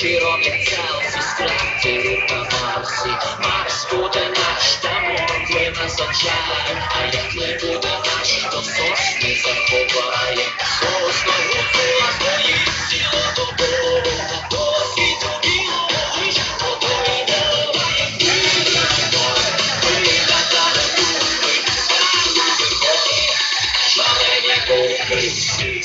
широке це усі страти на Марсі. Марс буде наш, там ми нас очай. А як не буде наш, то сос не заховає. Сос на гуцула стоїть ціло добу. До світу біло, лише водою давай. Шалення ковбри, всі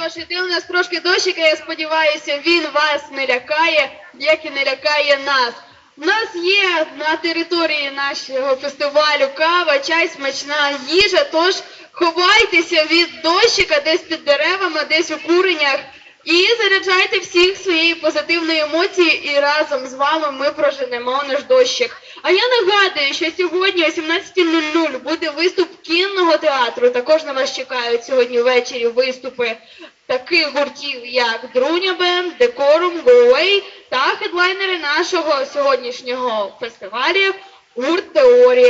Що ж, іде у нас трошки дощика, я сподіваюся, він вас не лякає, як і не лякає нас. У нас є на території нашого фестивалю кава, чай, смачна їжа, тож ховайтеся від дощика десь під деревами, десь у куренях. І заряджайте всіх своєї позитивної емоції, і разом з вами ми проженемо наш дощик. А я нагадую, що сьогодні о 17.00 буде виступ кінного театру. Також на вас чекають сьогодні ввечері виступи таких гуртів, як Друня Бенд, Декорум, Гоуей та хедлайнери нашого сьогоднішнього фестивалю гурт Теорія.